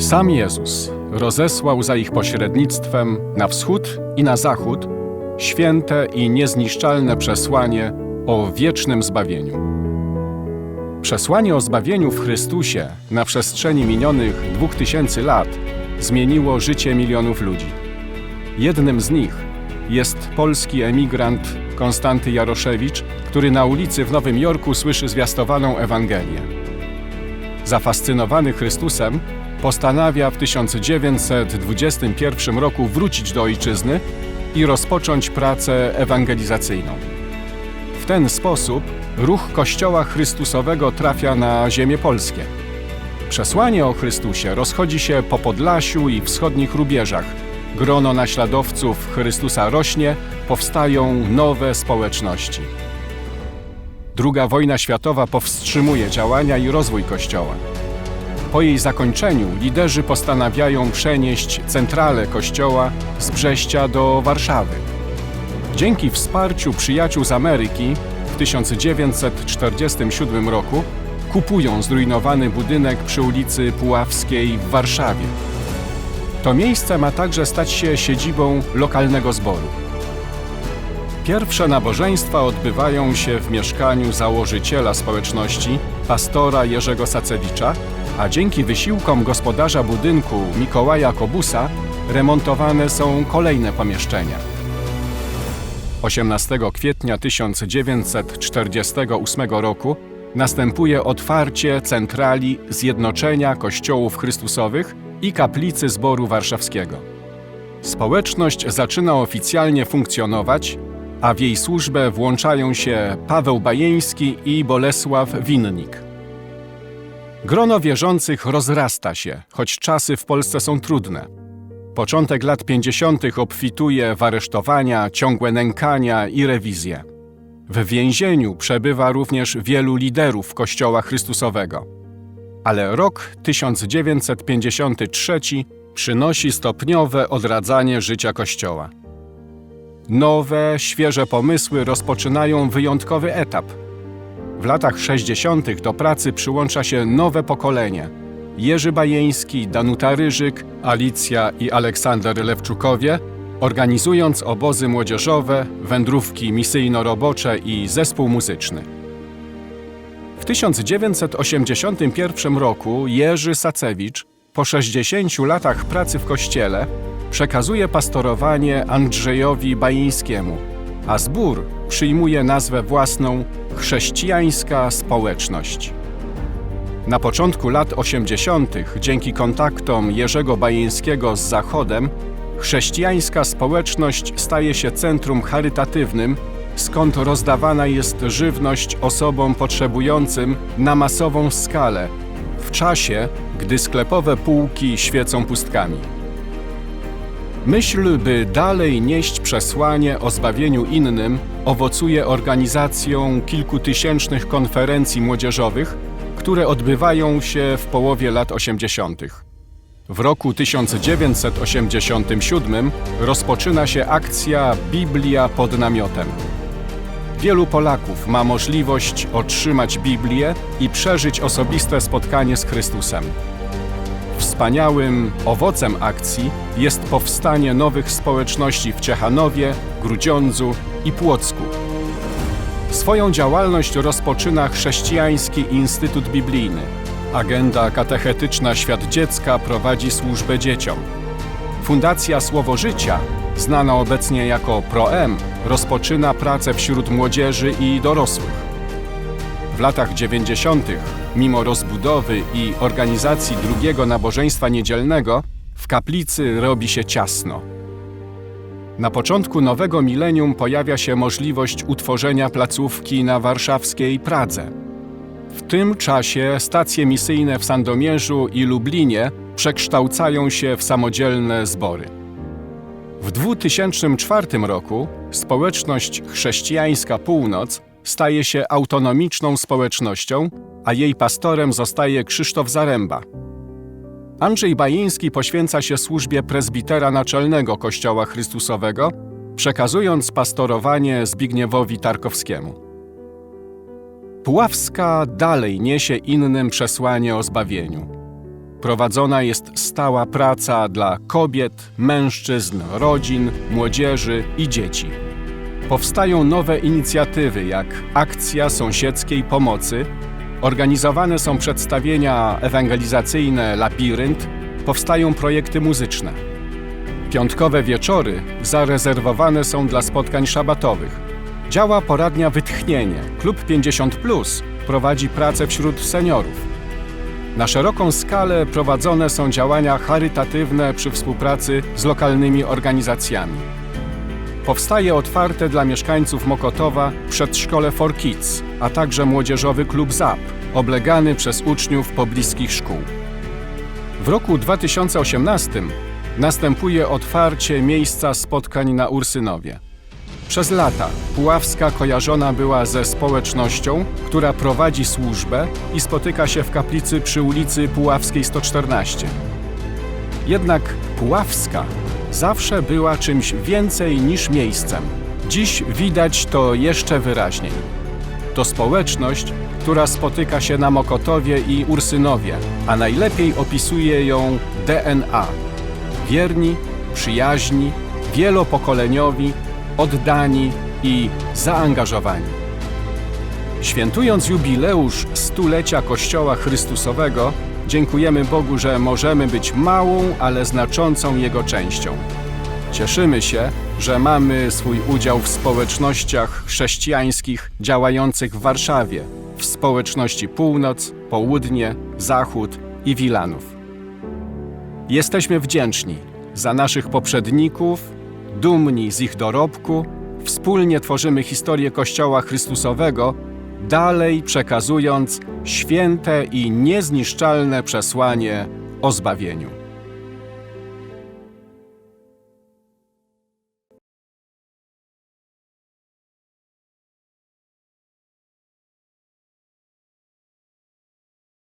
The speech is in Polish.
Sam Jezus rozesłał za ich pośrednictwem na wschód i na zachód święte i niezniszczalne przesłanie o wiecznym zbawieniu. Przesłanie o zbawieniu w Chrystusie na przestrzeni minionych dwóch tysięcy lat zmieniło życie milionów ludzi. Jednym z nich jest polski emigrant Konstanty Jaroszewicz, który na ulicy w Nowym Jorku słyszy zwiastowaną Ewangelię. Zafascynowany Chrystusem, postanawia w 1921 roku wrócić do ojczyzny i rozpocząć pracę ewangelizacyjną. W ten sposób ruch Kościoła Chrystusowego trafia na ziemię polskie. Przesłanie o Chrystusie rozchodzi się po Podlasiu i wschodnich rubieżach. Grono naśladowców Chrystusa rośnie, powstają nowe społeczności. Druga wojna światowa powstrzymuje działania i rozwój Kościoła. Po jej zakończeniu liderzy postanawiają przenieść centralę Kościoła z Brześcia do Warszawy. Dzięki wsparciu przyjaciół z Ameryki w 1947 roku kupują zrujnowany budynek przy ulicy Puławskiej w Warszawie. To miejsce ma także stać się siedzibą lokalnego zboru. Pierwsze nabożeństwa odbywają się w mieszkaniu założyciela społeczności, pastora Jerzego Sacewicza, a dzięki wysiłkom gospodarza budynku Mikołaja Kobusa remontowane są kolejne pomieszczenia. 18 kwietnia 1948 roku następuje otwarcie centrali Zjednoczenia Kościołów Chrystusowych i Kaplicy Zboru Warszawskiego. Społeczność zaczyna oficjalnie funkcjonować, a w jej służbę włączają się Paweł Bajeński i Bolesław Winnik. Grono wierzących rozrasta się, choć czasy w Polsce są trudne. Początek lat 50. obfituje w aresztowania, ciągłe nękania i rewizje. W więzieniu przebywa również wielu liderów Kościoła Chrystusowego. Ale rok 1953 przynosi stopniowe odradzanie życia Kościoła. Nowe, świeże pomysły rozpoczynają wyjątkowy etap. W latach 60. do pracy przyłącza się nowe pokolenie. Jerzy Bajeński, Danuta Ryżyk, Alicja i Aleksander Lewczukowie, organizując obozy młodzieżowe, wędrówki misyjno-robocze i zespół muzyczny. W 1981 roku Jerzy Sacewicz, po 60 latach pracy w kościele, przekazuje pastorowanie Andrzejowi Bajeńskiemu, a zbór przyjmuje nazwę własną Chrześcijańska Społeczność. Na początku lat 80., dzięki kontaktom Jerzego Bajeńskiego z Zachodem, chrześcijańska społeczność staje się centrum charytatywnym, skąd rozdawana jest żywność osobom potrzebującym na masową skalę, w czasie, gdy sklepowe półki świecą pustkami. Myśl, by dalej nieść przesłanie o zbawieniu innym, owocuje organizacją kilkutysięcznych konferencji młodzieżowych, które odbywają się w połowie lat 80. W roku 1987 rozpoczyna się akcja Biblia pod namiotem. Wielu Polaków ma możliwość otrzymać Biblię i przeżyć osobiste spotkanie z Chrystusem. Wspaniałym owocem akcji jest powstanie nowych społeczności w Ciechanowie, Grudziądzu i Płocku. Swoją działalność rozpoczyna Chrześcijański Instytut Biblijny. Agenda katechetyczna Świat Dziecka prowadzi służbę dzieciom. Fundacja Słowo Życia, znana obecnie jako ProM, rozpoczyna pracę wśród młodzieży i dorosłych. W latach 90., mimo rozbudowy i organizacji drugiego nabożeństwa niedzielnego, w kaplicy robi się ciasno. Na początku nowego milenium pojawia się możliwość utworzenia placówki na warszawskiej Pradze. W tym czasie stacje misyjne w Sandomierzu i Lublinie przekształcają się w samodzielne zbory. W 2004 roku społeczność chrześcijańska Północ staje się autonomiczną społecznością, a jej pastorem zostaje Krzysztof Zaręba. Andrzej Bajiński poświęca się służbie prezbitera naczelnego Kościoła Chrystusowego, przekazując pastorowanie Zbigniewowi Tarkowskiemu. Puławska dalej niesie innym przesłanie o zbawieniu. Prowadzona jest stała praca dla kobiet, mężczyzn, rodzin, młodzieży i dzieci. Powstają nowe inicjatywy jak Akcja Sąsiedzkiej Pomocy, organizowane są przedstawienia ewangelizacyjne Labirynt, powstają projekty muzyczne. Piątkowe wieczory zarezerwowane są dla spotkań szabatowych. Działa poradnia Wytchnienie. Klub 50 Plus prowadzi pracę wśród seniorów. Na szeroką skalę prowadzone są działania charytatywne przy współpracy z lokalnymi organizacjami. Powstaje otwarte dla mieszkańców Mokotowa przedszkole for Kids, a także młodzieżowy klub ZAP, oblegany przez uczniów pobliskich szkół. W roku 2018 następuje otwarcie miejsca spotkań na Ursynowie. Przez lata Puławska kojarzona była ze społecznością, która prowadzi służbę i spotyka się w kaplicy przy ulicy Puławskiej 114. Jednak Puławska zawsze była czymś więcej niż miejscem. Dziś widać to jeszcze wyraźniej. To społeczność, która spotyka się na Mokotowie i Ursynowie, a najlepiej opisuje ją DNA. Wierni, przyjaźni, wielopokoleniowi, oddani i zaangażowani. Świętując jubileusz stulecia Kościoła Chrystusowego, dziękujemy Bogu, że możemy być małą, ale znaczącą Jego częścią. Cieszymy się, że mamy swój udział w społecznościach chrześcijańskich działających w Warszawie, w społeczności Północ, Południe, Zachód i Wilanów. Jesteśmy wdzięczni za naszych poprzedników, dumni z ich dorobku, wspólnie tworzymy historię Kościoła Chrystusowego, dalej przekazując święte i niezniszczalne przesłanie o zbawieniu.